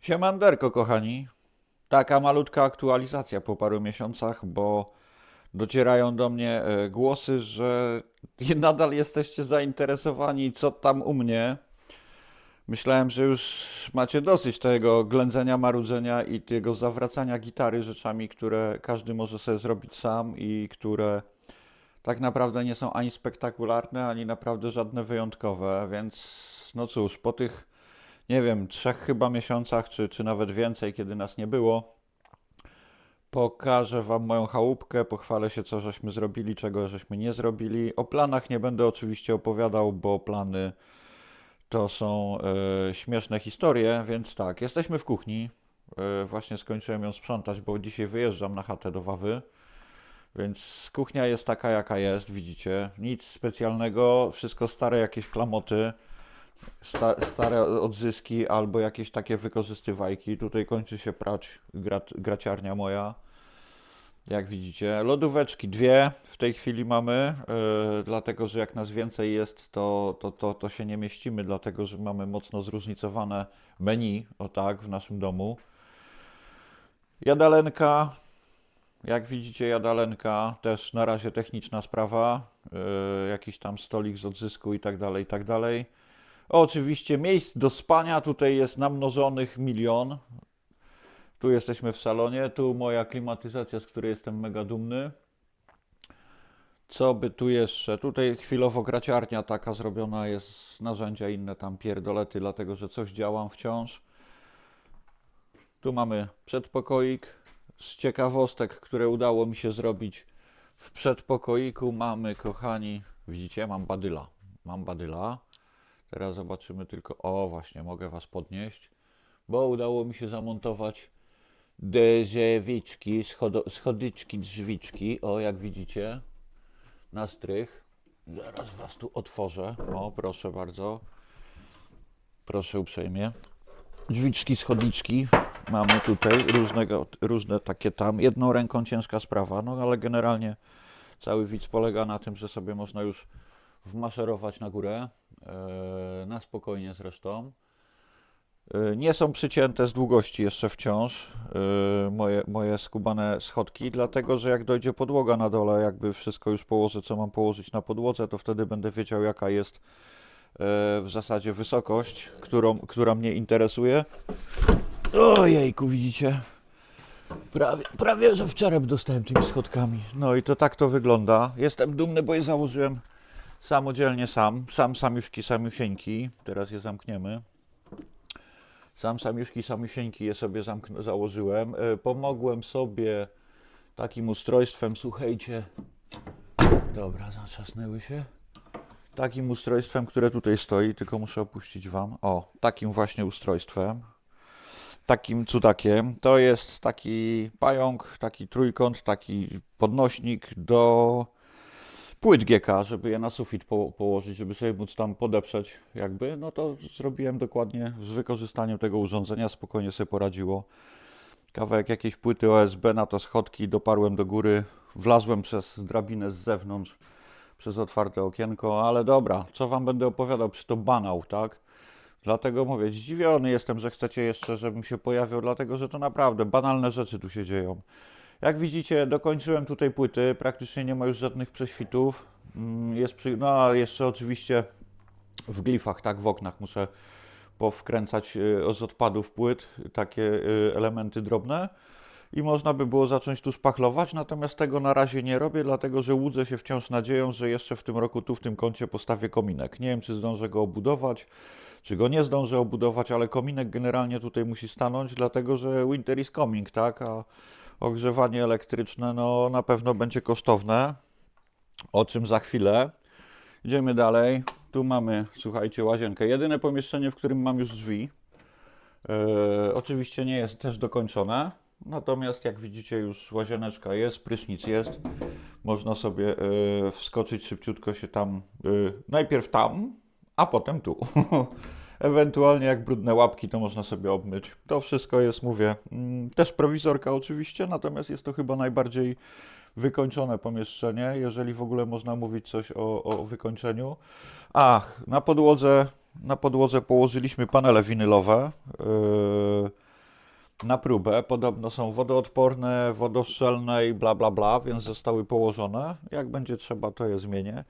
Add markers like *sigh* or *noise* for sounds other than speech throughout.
Siemanderko, kochani. Taka malutka aktualizacja po paru miesiącach, bo docierają do mnie e, głosy, że *laughs* nadal jesteście zainteresowani, co tam u mnie. Myślałem, że już macie dosyć tego ględzenia, marudzenia i tego zawracania gitary rzeczami, które każdy może sobie zrobić sam i które tak naprawdę nie są ani spektakularne, ani naprawdę żadne wyjątkowe, więc no cóż, po tych nie wiem, trzech chyba miesiącach, czy, czy nawet więcej, kiedy nas nie było, pokażę Wam moją chałupkę, pochwalę się, co żeśmy zrobili, czego żeśmy nie zrobili. O planach nie będę oczywiście opowiadał, bo plany to są e, śmieszne historie, więc tak, jesteśmy w kuchni. E, właśnie skończyłem ją sprzątać, bo dzisiaj wyjeżdżam na chatę do Wawy. Więc kuchnia jest taka, jaka jest, widzicie. Nic specjalnego, wszystko stare jakieś klamoty sta, stare odzyski albo jakieś takie wykorzystywajki. Tutaj kończy się prać gra, graciarnia moja. Jak widzicie, lodóweczki dwie w tej chwili mamy, yy, dlatego że jak nas więcej jest, to, to, to, to się nie mieścimy, dlatego że mamy mocno zróżnicowane menu, o tak, w naszym domu. Jadalenka, jak widzicie, jadalenka, też na razie techniczna sprawa, yy, jakiś tam stolik z odzysku i tak dalej, i tak dalej. Oczywiście miejsc do spania tutaj jest namnożonych milion. Tu jesteśmy w salonie, tu moja klimatyzacja, z której jestem mega dumny. Co by tu jeszcze? Tutaj chwilowo graciarnia taka zrobiona jest, narzędzia inne tam pierdolety, dlatego że coś działam wciąż. Tu mamy przedpokoik. Z ciekawostek, które udało mi się zrobić w przedpokoiku mamy, kochani, widzicie, mam badyla. Mam badyla. Teraz zobaczymy tylko. O, właśnie, mogę Was podnieść, bo udało mi się zamontować drzewiczki, schodyczki, drzwiczki. O, jak widzicie, na strych. Zaraz Was tu otworzę. O, proszę bardzo. Proszę uprzejmie. Drzwiczki, schodiczki. Mamy tutaj różnego, różne takie tam. Jedną ręką ciężka sprawa, no ale generalnie cały widz polega na tym, że sobie można już wmaszerować na górę, na spokojnie zresztą. E, Nie są przycięte z długości jeszcze wciąż e, moje, moje skubane schodki, dlatego że jak dojdzie podłoga na dole, jakby wszystko już położę, co mam położyć na podłodze, to wtedy będę wiedział, jaka jest e, w zasadzie wysokość, którą, która mnie interesuje. Ojejku, widzicie? Prawie, prawie, że w czerep dostałem tymi schodkami. No i to tak to wygląda. Jestem dumny, bo je założyłem samodzielnie sam. Sam samiuszki, samiusieńki. Teraz je zamkniemy. Sam samiuszki, samiusieńki je sobie założyłem. E, Pomogłem sobie takim ustrojstwem, słuchajcie. Dobra, zatrzasnęły się. Takim ustrojstwem, które tutaj stoi, tylko muszę opuścić Wam. O, takim właśnie ustrojstwem takim cudakiem. To jest taki pająk, taki trójkąt, taki podnośnik do płyt GK, żeby je na sufit po, położyć, żeby sobie móc tam podeprzeć jakby. No to zrobiłem dokładnie z wykorzystaniem tego urządzenia, spokojnie sobie poradziło. Kawałek jakiejś płyty OSB na to schodki, doparłem do góry, wlazłem przez drabinę z zewnątrz, przez otwarte okienko, ale dobra, co Wam będę opowiadał, przy to banał, tak? Dlatego mówię, zdziwiony jestem, że chcecie jeszcze, żebym się pojawił, dlatego że to naprawdę banalne rzeczy tu się dzieją. Jak widzicie, dokończyłem tutaj płyty, praktycznie nie ma już żadnych prześwitów. Mm, Jest przy... No a jeszcze oczywiście w glifach, tak, w oknach muszę powkręcać y, z odpadów płyt takie y, elementy drobne i można by było zacząć tu szpachlować, natomiast tego na razie nie robię, dlatego że łudzę się wciąż nadzieją, że jeszcze w tym roku tu w tym kącie postawię kominek. Nie wiem, czy zdążę go obudować, czy go nie zdążę obudować, ale kominek generalnie tutaj musi stanąć, dlatego że winter is coming, tak, a ogrzewanie elektryczne no na pewno będzie kosztowne, o czym za chwilę. Idziemy dalej. Tu mamy, słuchajcie, łazienkę. Jedyne pomieszczenie, w którym mam już drzwi. E, oczywiście nie jest też dokończone. Natomiast jak widzicie już łazieneczka jest, prysznic jest. Można sobie e, wskoczyć szybciutko się tam, e, najpierw tam, a potem tu. *laughs* Ewentualnie jak brudne łapki, to można sobie obmyć. To wszystko jest, mówię, mm, też prowizorka oczywiście, natomiast jest to chyba najbardziej wykończone pomieszczenie, jeżeli w ogóle można mówić coś o, o wykończeniu. Ach, na podłodze, na podłodze położyliśmy panele winylowe. Yy, na próbę. Podobno są wodoodporne, wodostrzelne i bla bla bla, więc zostały położone. Jak będzie trzeba, to je zmienię.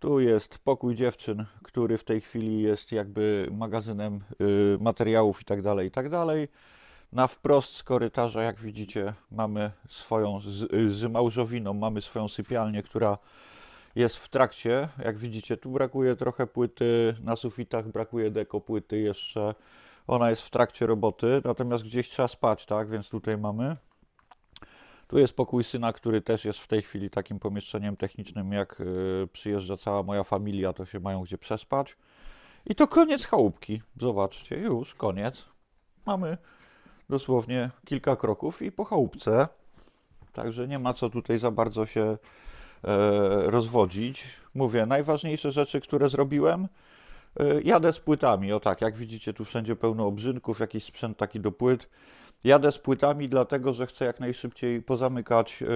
Tu jest pokój dziewczyn, który w tej chwili jest jakby magazynem y, materiałów i tak dalej, i tak. Na wprost z korytarza, jak widzicie, mamy swoją, z, y, z małżowiną, mamy swoją sypialnię, która jest w trakcie. Jak widzicie, tu brakuje trochę płyty, na sufitach brakuje deko płyty jeszcze. Ona jest w trakcie roboty, natomiast gdzieś trzeba spać, tak? Więc tutaj mamy. Tu jest pokój syna, który też jest w tej chwili takim pomieszczeniem technicznym. Jak y, przyjeżdża cała moja familia, to się mają gdzie przespać. I to koniec chałupki. Zobaczcie, już koniec. Mamy dosłownie kilka kroków i po chałupce. Także nie ma co tutaj za bardzo się e, rozwodzić. Mówię, najważniejsze rzeczy, które zrobiłem, e, jadę z płytami. O tak, jak widzicie, tu wszędzie pełno obrzynków, jakiś sprzęt taki do płyt. Jadę z płytami, dlatego że chcę jak najszybciej pozamykać e,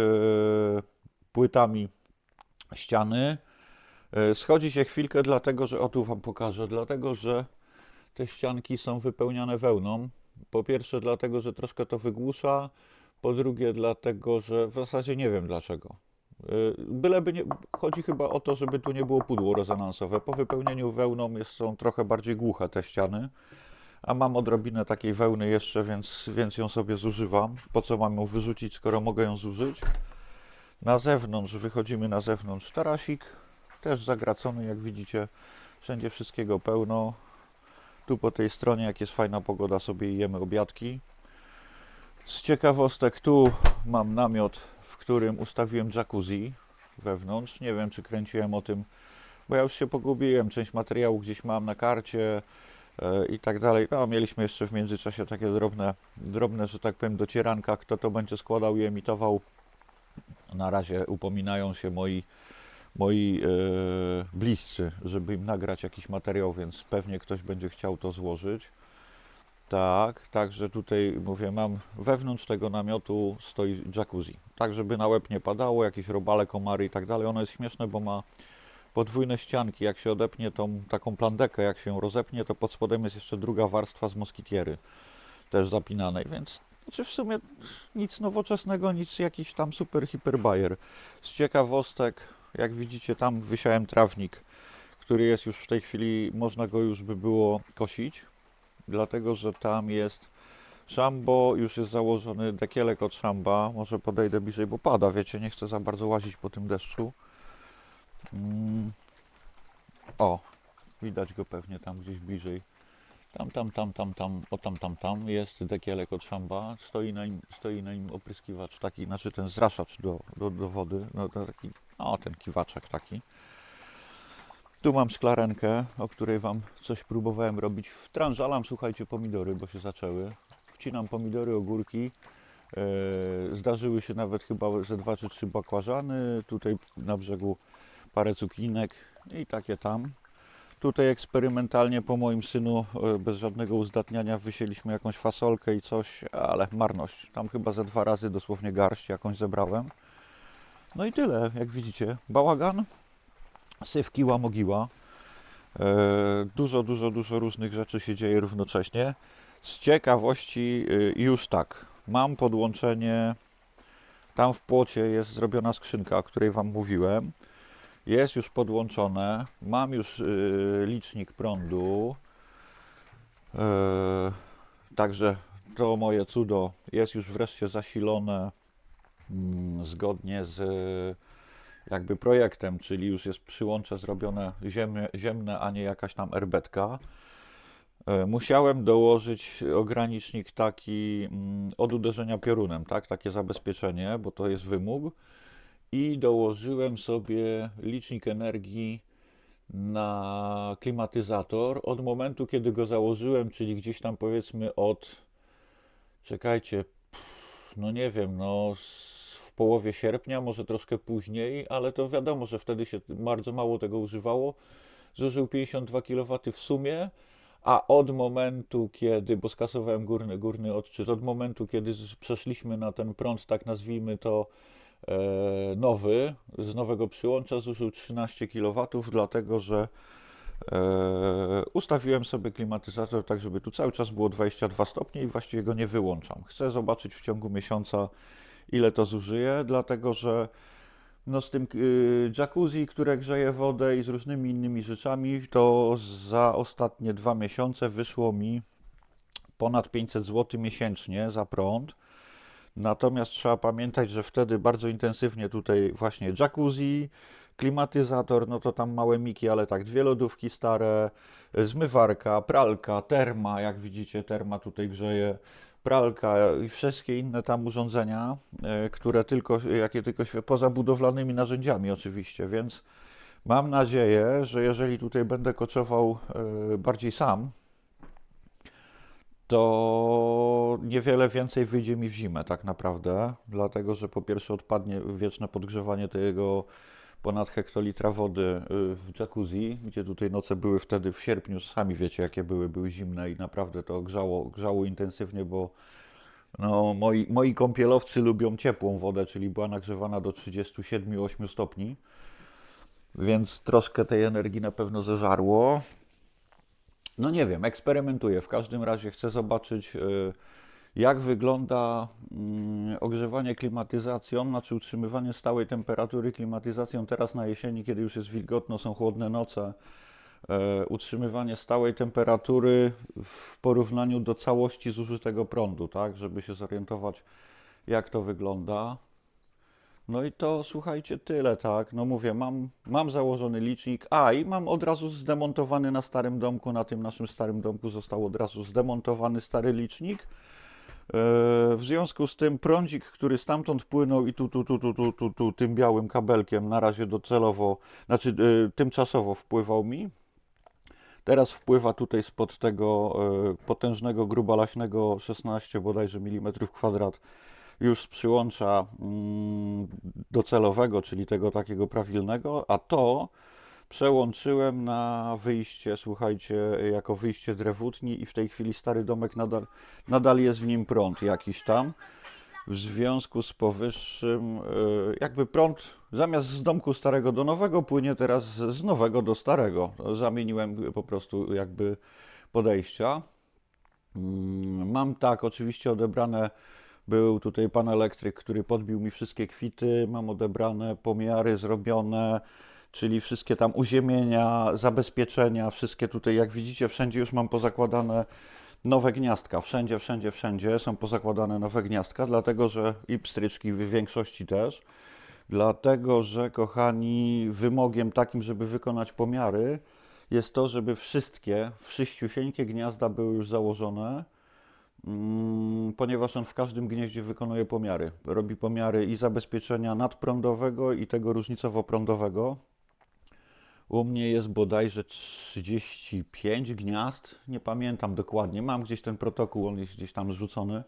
płytami ściany. E, Schodzi się chwilkę, dlatego że, o tu Wam pokażę, dlatego że te ścianki są wypełniane wełną. Po pierwsze, dlatego że troszkę to wygłusza. Po drugie, dlatego że w zasadzie nie wiem dlaczego. Y, Byleby nie, chodzi chyba o to, żeby tu nie było pudło rezonansowe. Po wypełnieniu wełną jest, są trochę bardziej głuche te ściany, a mam odrobinę takiej wełny jeszcze, więc, więc ją sobie zużywam. Po co mam ją wyrzucić, skoro mogę ją zużyć? Na zewnątrz, wychodzimy na zewnątrz. Tarasik też zagracony, jak widzicie. Wszędzie wszystkiego pełno. Tu po tej stronie, jak jest fajna pogoda, sobie jemy obiadki. Z ciekawostek, tu mam namiot, w którym ustawiłem jacuzzi wewnątrz. Nie wiem, czy kręciłem o tym, bo ja już się pogubiłem. Część materiału gdzieś mam na karcie i tak dalej. No, mieliśmy jeszcze w międzyczasie takie drobne, drobne, że tak powiem, docieranka, kto to będzie składał i emitował. Na razie upominają się moi, moi e, bliscy, żeby im nagrać jakiś materiał, więc pewnie ktoś będzie chciał to złożyć. Tak, także tutaj mówię, mam wewnątrz tego namiotu stoi jacuzzi, tak żeby na łeb nie padało, jakieś robale, komary i tak dalej. Ono jest śmieszne, bo ma podwójne ścianki. Jak się odepnie tą taką plandekę, jak się ją rozepnie, to pod spodem jest jeszcze druga warstwa z moskitiery, też zapinanej, więc znaczy w sumie nic nowoczesnego, nic jakiś tam super hiperbajer. Z ciekawostek, jak widzicie, tam wysiałem trawnik, który jest już w tej chwili, można go już by było kosić dlatego że tam jest szambo, już jest założony dekielek od szamba. Może podejdę bliżej, bo pada, wiecie, nie chcę za bardzo łazić po tym deszczu. Mm. O, widać go pewnie tam gdzieś bliżej. Tam, tam, tam, tam, tam, o tam, tam, tam jest dekielek od szamba. Stoi na nim, stoi na nim opryskiwacz taki, znaczy ten zraszacz do, do, do wody. No, taki, o, ten kiwaczek taki. Tu mam szklarenkę, o której Wam coś próbowałem robić. Wtrążalam, słuchajcie, pomidory, bo się zaczęły. Wcinam pomidory, ogórki. E, Zdarzyły się nawet chyba ze dwa czy trzy bakłażany. Tutaj na brzegu parę cukinek i takie tam. Tutaj eksperymentalnie po moim synu, e, bez żadnego uzdatniania, wysieliśmy jakąś fasolkę i coś, ale marność. Tam chyba ze dwa razy dosłownie garść jakąś zebrałem. No i tyle, jak widzicie. Bałagan, sywkiła mogiła. E, Dużo, dużo, dużo różnych rzeczy się dzieje równocześnie. Z ciekawości y, już tak, mam podłączenie, tam w płocie jest zrobiona skrzynka, o której Wam mówiłem. Jest już podłączone, mam już y, licznik prądu. E, Także to moje cudo jest już wreszcie zasilone mm, zgodnie z jakby projektem, czyli już jest przyłącze zrobione ziemne, a nie jakaś tam erbetka. E, Musiałem dołożyć ogranicznik taki mm, od uderzenia piorunem, tak? Takie zabezpieczenie, bo to jest wymóg. I dołożyłem sobie licznik energii na klimatyzator od momentu, kiedy go założyłem, czyli gdzieś tam powiedzmy od, czekajcie, no nie wiem, no w połowie sierpnia, może troszkę później, ale to wiadomo, że wtedy się bardzo mało tego używało. Zużył 52 kW w sumie, a od momentu, kiedy, bo skasowałem górny, górny odczyt, od momentu, kiedy przeszliśmy na ten prąd, tak nazwijmy to, nowy, z nowego przyłącza zużył 13 kW, dlatego że E, ustawiłem sobie klimatyzator tak, żeby tu cały czas było 22 stopnie i właściwie go nie wyłączam. Chcę zobaczyć w ciągu miesiąca, ile to zużyje, dlatego że no z tym y, jacuzzi, które grzeje wodę i z różnymi innymi rzeczami, to za ostatnie dwa miesiące wyszło mi ponad 500 zł miesięcznie za prąd. Natomiast trzeba pamiętać, że wtedy bardzo intensywnie tutaj właśnie jacuzzi, klimatyzator, no to tam małe miki, ale tak, dwie lodówki stare, y, zmywarka, pralka, terma, jak widzicie, terma tutaj grzeje, pralka i wszystkie inne tam urządzenia, y, które tylko, jakie tylko, świe- poza budowlanymi narzędziami oczywiście, więc mam nadzieję, że jeżeli tutaj będę koczował y, bardziej sam, to niewiele więcej wyjdzie mi w zimę tak naprawdę, dlatego że po pierwsze odpadnie wieczne podgrzewanie tego ponad hektolitra wody y, w jacuzzi, gdzie tutaj noce były wtedy w sierpniu, sami wiecie jakie były, były zimne i naprawdę to grzało, grzało intensywnie, bo no, moi, moi kąpielowcy lubią ciepłą wodę, czyli była nagrzewana do 37-8 stopni, więc troszkę tej energii na pewno zeżarło. No nie wiem, eksperymentuję. W każdym razie chcę zobaczyć, y, jak wygląda mm, ogrzewanie klimatyzacją, znaczy utrzymywanie stałej temperatury klimatyzacją teraz na jesieni, kiedy już jest wilgotno, są chłodne noce. e, Utrzymywanie stałej temperatury w porównaniu do całości zużytego prądu, tak, żeby się zorientować, jak to wygląda. No i to słuchajcie, tyle, tak. No mówię, mam, mam założony licznik. A i mam od razu zdemontowany na starym domku. Na tym naszym starym domku został od razu zdemontowany stary licznik. E, W związku z tym prądzik, który stamtąd płynął i tu, tu, tu, tu, tu, tu, tu tym białym kabelkiem na razie docelowo, znaczy e, tymczasowo wpływał mi. Teraz wpływa tutaj spod tego e, potężnego grubalaśnego 16 bodajże milimetrów kwadrat już z przyłącza mm, docelowego, czyli tego takiego prawilnego, a to przełączyłem na wyjście, słuchajcie, jako wyjście drewutni i w tej chwili stary domek nadal, nadal jest w nim prąd jakiś tam. W związku z powyższym, e, jakby prąd zamiast z domku starego do nowego płynie teraz z z nowego do starego. Zamieniłem po prostu jakby podejścia. Mm, Mam tak, oczywiście odebrane. Był tutaj pan elektryk, który podbił mi wszystkie kwity. Mam odebrane pomiary zrobione, czyli wszystkie tam uziemienia, zabezpieczenia, wszystkie tutaj, jak widzicie, wszędzie już mam pozakładane nowe gniazdka. Wszędzie, wszędzie, wszędzie są pozakładane nowe gniazdka, dlatego że i pstryczki w większości też. Dlatego, że kochani, wymogiem takim, żeby wykonać pomiary, jest to, żeby wszystkie, wszyściusieńkie gniazda były już założone, ponieważ on w każdym gnieździe wykonuje pomiary. Robi pomiary i zabezpieczenia nadprądowego i tego różnicowo-prądowego. U mnie jest bodajże 35 gniazd, nie pamiętam dokładnie. Mam gdzieś ten protokół, on jest gdzieś tam zrzucony.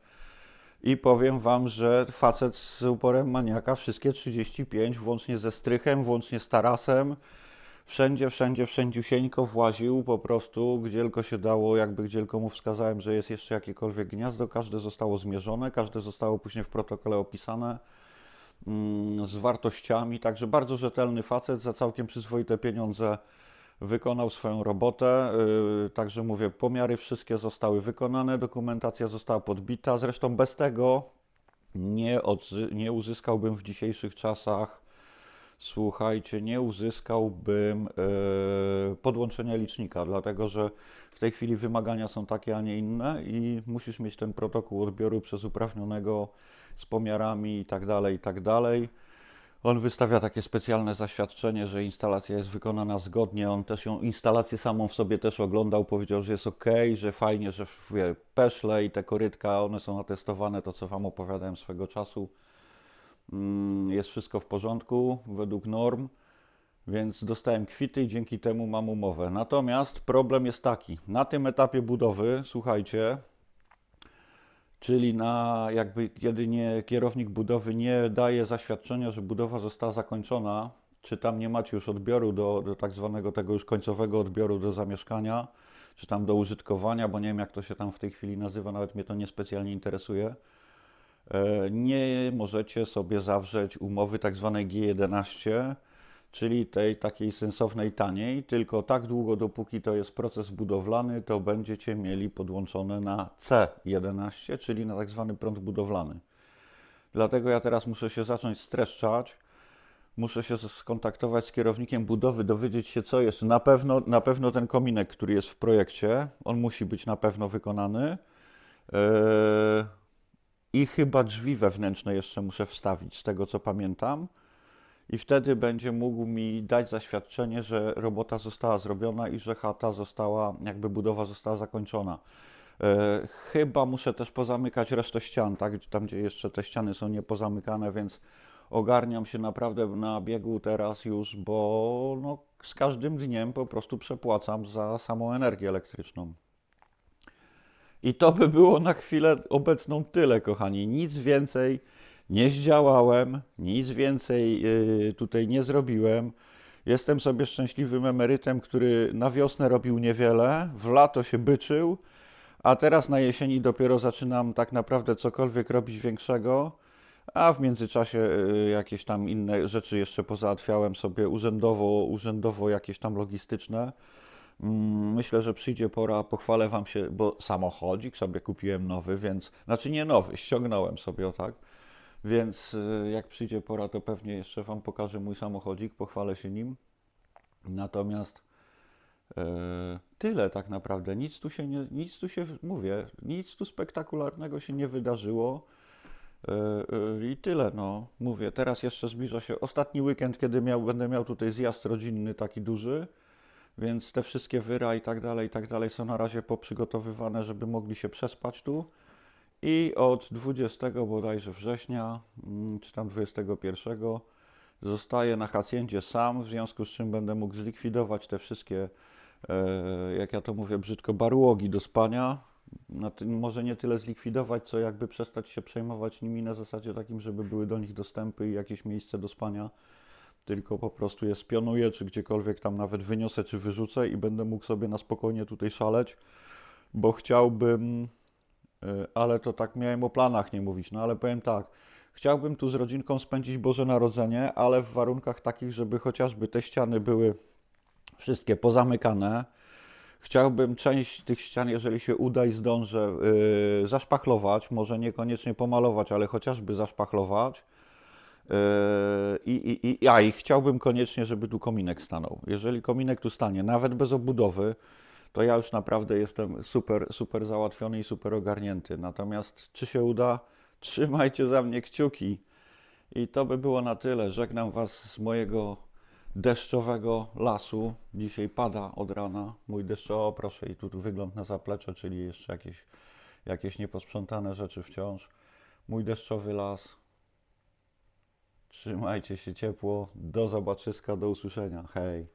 I powiem Wam, że facet z uporem maniaka wszystkie 35, włącznie ze strychem, włącznie z tarasem, wszędzie, wszędzie, wszędziusieńko właził po prostu, gdzie tylko się dało, jakby gdzie tylko mu wskazałem, że jest jeszcze jakiekolwiek gniazdo, każde zostało zmierzone, każde zostało później w protokole opisane mm, z wartościami, także bardzo rzetelny facet za całkiem przyzwoite pieniądze wykonał swoją robotę. Yy, Także mówię, pomiary wszystkie zostały wykonane, dokumentacja została podbita. Zresztą bez tego nie, nie uzyskałbym w dzisiejszych czasach, słuchajcie, nie uzyskałbym yy, podłączenia licznika, dlatego że w tej chwili wymagania są takie, a nie inne i musisz mieć ten protokół odbioru przez uprawnionego z pomiarami i tak dalej, i tak dalej. On wystawia takie specjalne zaświadczenie, że instalacja jest wykonana zgodnie. On też ją, instalację samą w sobie też oglądał, powiedział, że jest ok, że fajnie, że wie, peszle i te korytka, one są atestowane, to co Wam opowiadałem swego czasu. Mm, Jest wszystko w porządku, według norm, więc dostałem kwity i dzięki temu mam umowę. Natomiast problem jest taki, na tym etapie budowy, słuchajcie, Czyli na jakby kiedy nie, kierownik budowy nie daje zaświadczenia, że budowa została zakończona, czy tam nie macie już odbioru do, do tak zwanego tego już końcowego odbioru do zamieszkania, czy tam do użytkowania, bo nie wiem jak to się tam w tej chwili nazywa, nawet mnie to niespecjalnie interesuje. E, Nie możecie sobie zawrzeć umowy tak zwanej G11, czyli tej takiej sensownej taniej, tylko tak długo, dopóki to jest proces budowlany, to będziecie mieli podłączone na C11, czyli na tak zwany prąd budowlany. Dlatego ja teraz muszę się zacząć streszczać, muszę się skontaktować z kierownikiem budowy, dowiedzieć się co jest. Na pewno, na pewno ten kominek, który jest w projekcie, on musi być na pewno wykonany. Yy, I chyba drzwi wewnętrzne jeszcze muszę wstawić, z tego co pamiętam. I wtedy będzie mógł mi dać zaświadczenie, że robota została zrobiona i że chata została, jakby budowa została zakończona. E, chyba muszę też pozamykać resztę ścian, tak? Tam, gdzie jeszcze te ściany są niepozamykane, więc ogarniam się naprawdę na biegu teraz już, bo no, z każdym dniem po prostu przepłacam za samą energię elektryczną. I to by było na chwilę obecną tyle, kochani. Nic więcej nie zdziałałem, nic więcej yy, tutaj nie zrobiłem. Jestem sobie szczęśliwym emerytem, który na wiosnę robił niewiele, w lato się byczył, a teraz na jesieni dopiero zaczynam tak naprawdę cokolwiek robić większego. A w międzyczasie y, jakieś tam inne rzeczy jeszcze pozałatwiałem sobie urzędowo, urzędowo jakieś tam logistyczne. Mm, Myślę, że przyjdzie pora, pochwalę Wam się, bo samochodzik sobie kupiłem nowy, więc, znaczy nie nowy, ściągnąłem sobie tak, więc y, jak przyjdzie pora, to pewnie jeszcze Wam pokażę mój samochodzik, pochwalę się nim. Natomiast e, tyle tak naprawdę, nic tu się nie, nic tu się, mówię, nic tu spektakularnego się nie wydarzyło. E, e, I tyle, no, mówię, teraz jeszcze zbliża się ostatni weekend, kiedy miał, będę miał tutaj zjazd rodzinny taki duży, więc te wszystkie wyra i tak dalej, i tak dalej są na razie poprzygotowywane, żeby mogli się przespać tu. I od 20 bodajże września, mm, czy tam 21, zostaję na hacjendzie sam, w związku z czym będę mógł zlikwidować te wszystkie, e, jak ja to mówię brzydko, barłogi do spania. Może nie tyle zlikwidować, co jakby przestać się przejmować nimi na zasadzie takim, żeby były do nich dostępy i jakieś miejsce do spania tylko po prostu je spionuję, czy gdziekolwiek tam nawet wyniosę, czy wyrzucę i będę mógł sobie na spokojnie tutaj szaleć, bo chciałbym, y, ale to tak miałem o planach nie mówić, no ale powiem tak, chciałbym tu z rodzinką spędzić Boże Narodzenie, ale w warunkach takich, żeby chociażby te ściany były wszystkie pozamykane. Chciałbym część tych ścian, jeżeli się uda i zdążę, yy, zaszpachlować, może niekoniecznie pomalować, ale chociażby zaszpachlować. Yy, I, i, i, a, i chciałbym koniecznie, żeby tu kominek stanął. Jeżeli kominek tu stanie, nawet bez obudowy, to ja już naprawdę jestem super, super załatwiony i super ogarnięty. Natomiast czy się uda? Trzymajcie za mnie kciuki. I to by było na tyle. Żegnam Was z mojego deszczowego lasu. Dzisiaj pada od rana. Mój deszczowo, proszę, i tu wygląd na zaplecze, czyli jeszcze jakieś, jakieś nieposprzątane rzeczy wciąż. Mój deszczowy las. Trzymajcie się ciepło. Do zobaczyska, do usłyszenia. Hej.